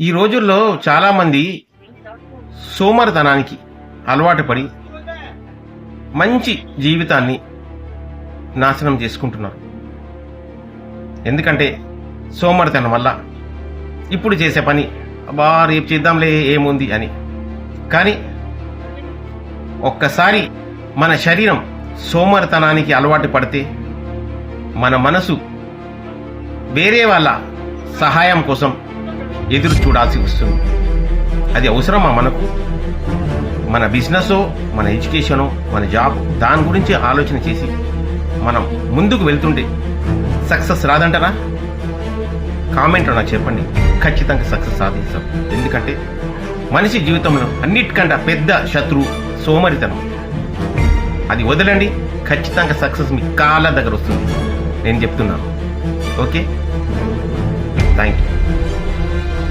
ఈ రోజుల్లో చాలామంది సోమరితనానికి అలవాటు పడి మంచి జీవితాన్ని నాశనం చేసుకుంటున్నారు. ఎందుకంటే సోమరితనం వల్ల ఇప్పుడు చేసే పని బా రేపు చేద్దాంలే ఏముంది అని. కానీ ఒక్కసారి మన శరీరం సోమరితనానికి అలవాటు పడితే మన మనసు వేరే వాళ్ళ సహాయం కోసం ఎదురు చూడాల్సి వస్తుంది. అది అవసరమా మనకు? మన బిజినెస్ మన ఎడ్యుకేషను మన జాబ్ దాని గురించి ఆలోచన చేసి మనం ముందుకు వెళ్తుంటే సక్సెస్ రాదంటారా? కామెంట్లో నాకు చెప్పండి. ఖచ్చితంగా సక్సెస్ సాధిస్తాం. ఎందుకంటే మనిషి జీవితంలో అన్నిటికంటే పెద్ద శత్రువు సోమరితనం. అది వదలండి. ఖచ్చితంగా సక్సెస్ మీ కాళ్ళ దగ్గర వస్తుంది. నేను చెప్తున్నాను. ఓకే? Thank you